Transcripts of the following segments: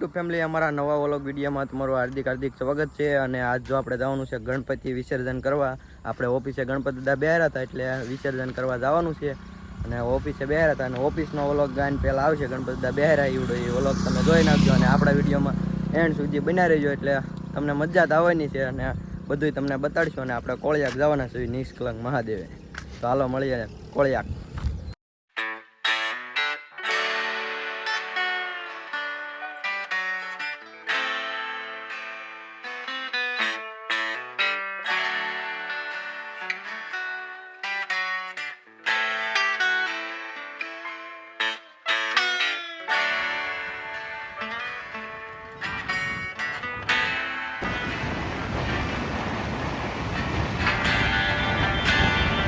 YouTube family અમારા નવા vlog વિડીયોમાં તમારું હાર્દિક હાર્દિક સ્વાગત છે. અને આજ જો આપણે જવાનું છે ગણપતિ વિસર્જન કરવા. આપણે ઓફિસે ગણપતિ દાદા બેહાર હતા એટલે વિસર્જન કરવા જવાનું છે. અને ઓફિસે બેહાર હતા અને ઓફિસનો વ્લોગ ગાઈને પહેલાં આવશે ગણપતિ દાદા બેહાર એવડો એ વ્લોગ તમે જોઈ નાખજો અને આપણા વિડીયોમાં એન્ડ સુધી બના રહેજો એટલે તમને મજા જ આવવાની છે અને બધું તમને બતાડશું અને આપણે કોળિયાક જવાના છીએ નિષ્કલંક મહાદેવે. તો હાલો મળીએ કોળિયાક.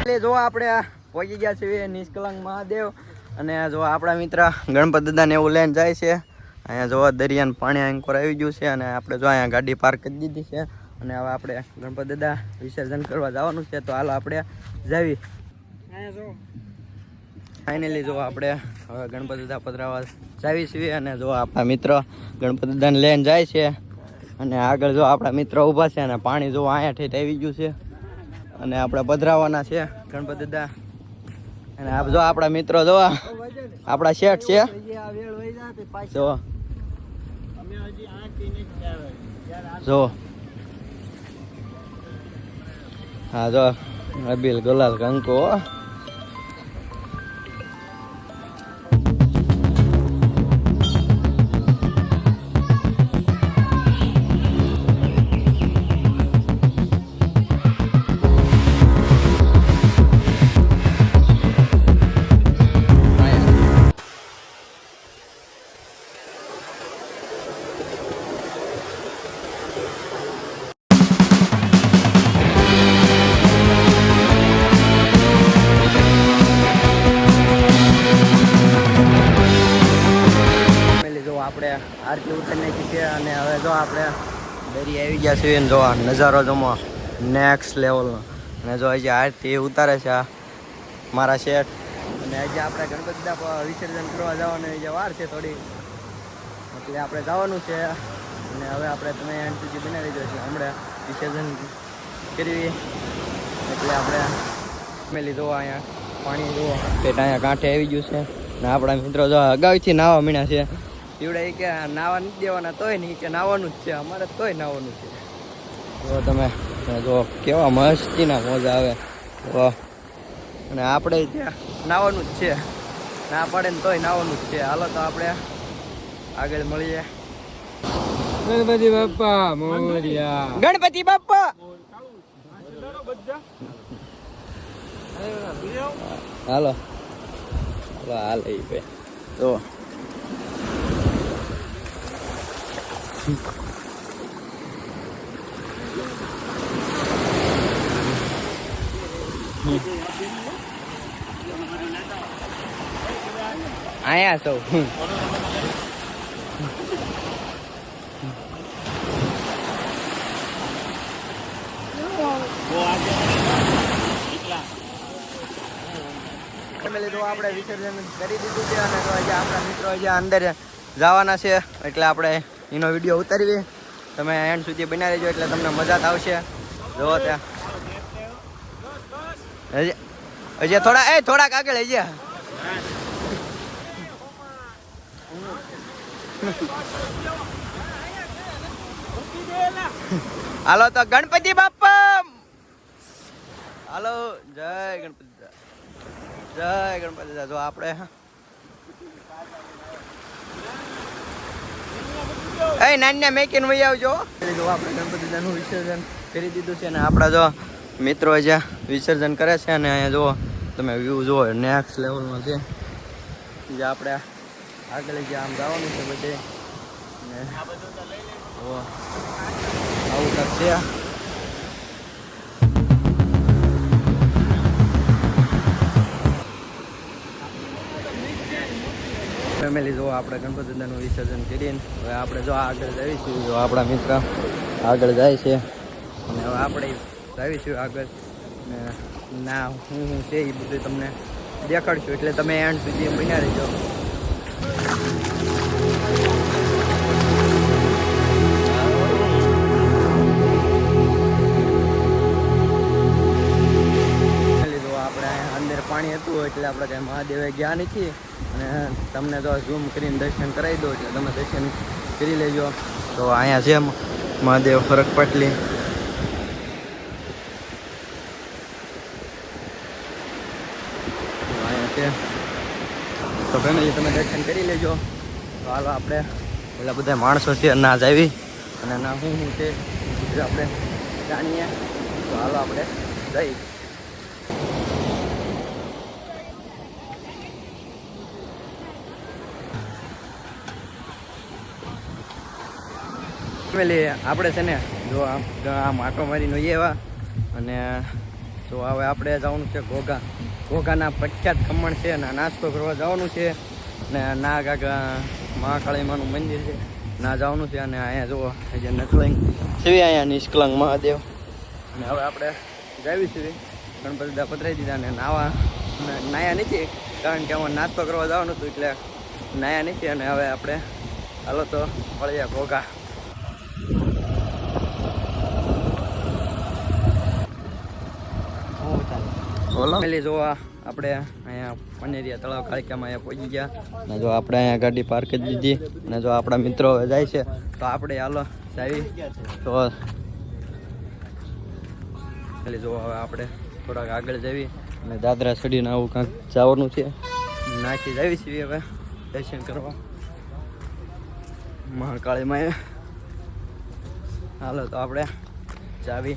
એટલે જો આપણે પહોંચી ગયા છીએ નિષ્કલંક મહાદેવ અને જો આપણા મિત્ર ગણપત દાદાને એવું લઈને જાય છે. અહીંયા જો દરિયાનું પાણી એન્કોર આવી ગયું છે અને આપણે જો અહીંયા ગાડી પાર્ક કરી દીધી છે અને હવે આપણે ગણપત દાદા વિસર્જન કરવા જવાનું છે તો હાલ આપણે જાવી. ફાઇનલી જો આપણે હવે ગણપત દાદા પધરાવા જાવી છીએ અને જો આપણા મિત્ર ગણપત દાદાને લઈને જાય છે. અને આગળ જો આપણા મિત્ર ઊભા છે અને પાણી જો અહીંયા ઠેઠ આવી ગયું છે. અને આપણે પધરાવાના છે, ગણપતિ દાદા. અને આપ જો આપણા મિત્રો, જો આપણા શેઠ છે. જો. જો. હા, જો. અબિલ ગુલાલ કંકો આપણે આરતી ઉતારી નાખી છે અને હવે જો આપણે દરી આવી ગયા છીએ ને જો આ નજારો જમો નેક્સ્ટ લેવલનો અને જો હજી આરતી ઉતારે છે મારા શેઠ. અને હજી આપણે ગણપતિ વિસર્જન કરવા જવાનું હજી વાર છે થોડી. એટલે આપણે જવાનું છે. અને હવે આપણે તમે એન્ટ્રી બનાવી દો છે હમણાં વિસર્જન કરવી. એટલે આપણે ફેમિલી જોવા અહીંયા, પાણી જોવા પેટ અહીંયા કાંઠે આવી ગયું છે. ને આપણા મિત્રો જો અગાઉથી નાવા મીણા છે. એવડે ઈ કે નાવા નથી દેવાના તોય નહીં કે નાવાનું જ છે અમારે તોય નાવાનું છે. જો તમે જો કેવા મસ્તીના મોજા આવે. જો. અને આપણે ત્યાં નાવાનું જ છે. ના પડે ને તોય નાવાનું જ છે. હાલો તો આપણે આગળ મળીએ. ગણપતિ બાપ્પા મોરિયા. ગણપતિ બાપા હાલો. હાલો. હાલ એ તો આયા સૌ. તો આપણે વિસર્જન કરી દીધું છે અને તો આપણા મિત્રો હજી અંદર જવાના છે. એટલે આપણે એનો વીડિયો ઉતારીએ તમે એન્ડ સુધી બનાવી લેજો એટલે તમને મજા જ આવશે. જોવો ત્યાં. હજી થોડા, એ થોડાક આગળ હજી. હાલો તો ગણપતિ બાપા હાલો, જય ગણપતિ. જય ગણપતિ. જો આપણે એ નાન્યા મેકીને વહી આવજો. જો આપણે ગણપતિ દાદાનું વિસર્જન કરી દીધું છે અને આપણા જો મિત્રો જ્યાં વિસર્જન કરે છે અને અહીંયા જુઓ, તમે વ્યૂ જુઓ નેક્સ્ટ લેવલમાં છે. જે આપણે આગળ જે આમ જવાનું છે બધે. આવું કંઈક છે. ફેમિલી જો આપણે ગણપતિ દાદાનું વિસર્જન કરીને હવે આપણે જો આગળ જઈશું, જો આપણા મિત્ર આગળ જાય છે. અને હવે આપણે જઈશું આગળ. ને ના, હું હું છે એ બધું તમને દેખાડશું, એટલે તમે એન્ડ સુધી બન્યા રહેજો. મહાદેવે ગયા નથી અને તમને તો ઝૂમ કરીને દર્શન કરાવી દો એટલે તમે દર્શન કરી લેજો. તો અહીંયા છે મહાદેવ ફરક પાટલી. તો ફેમિલી તમે દર્શન કરી લેજો. તો હાલો આપણે પેલા બધા માણસો છે ના જ આવી. અને ના, હું હું છે, આપણે જાણીએ. તો હાલો આપણે જઈ ફેમિલી આપણે છે ને, જો આમ આ આટો મારીને એવા, અને તો હવે આપણે જવાનું છે ઘોઘા. ઘોઘાના પ્રખ્યાત ખમણ છે અને નાસ્તો કરવા જવાનું છે. ને ના કાકા મહાકાળીમાનું મંદિર છે. ના જવાનું છે અને અહીંયા જુઓ જે નકલંગ છે અહીંયા નિષ્કલંગ મહાદેવ. અને હવે આપણે જાવી છીએ. ગણપતિ દા પધરાઈ દીધા અને નાવા. નાયા નથી, કારણ કે અમારે નાસ્તો કરવા જવાનું હતું એટલે નાયા નથી. અને હવે આપણે હાલો તો મળીએ ઘોઘા. બોલો. પેલી જોવા આપણે અહીંયા પનેરિયા તળાવ કાળકામાં અહીંયા પહોંચી ગયા. ને જો આપણે અહીંયા ગાડી પાર્ક કરી દીધી. ને જો આપણા મિત્રો જાય છે, તો આપણે હાલો જાવી. તો પેલી જો હવે આપણે થોડાક આગળ જવી. અને દાદરા ચડીને આવું કાંઈક જવાનું છે. નાખી જવી છીએ હવે, દર્શન કરવા. મહાકાળીમાં હાલો તો આપણે જાવી.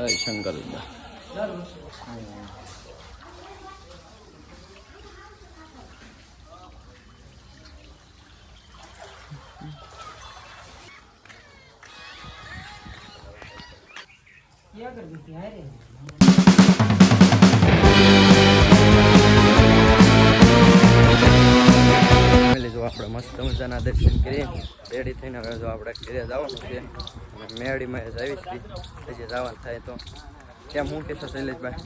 아이, 장가른다. જો આપણે મસ્ત મજાના દર્શન કરીએ. રેડી થઈને હવે જો આપણે ઘરે જવાનું છે. અને મેળીમાં જ આવી હતી પછી જવાનું થાય તો. કેમ હું કહેશો શૈલેષભાઈ?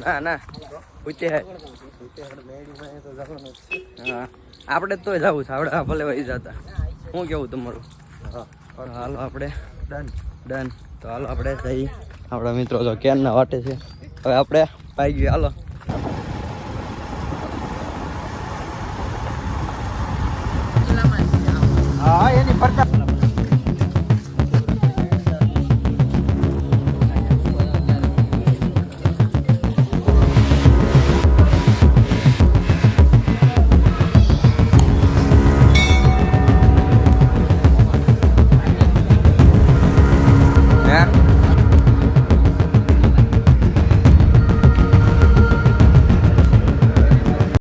ના ના. પૂછે હા. આપણે તોય જવું છે. આપણે ભલે વહી જતા. હું કેવું તમારું? હાલો આપણે. ડન ડન તો હાલો આપણે જઈ. આપણા મિત્રો તો કેનના વાટે છે. હવે આપણે પાઈ ગયું હાલો. હા એની ફરતા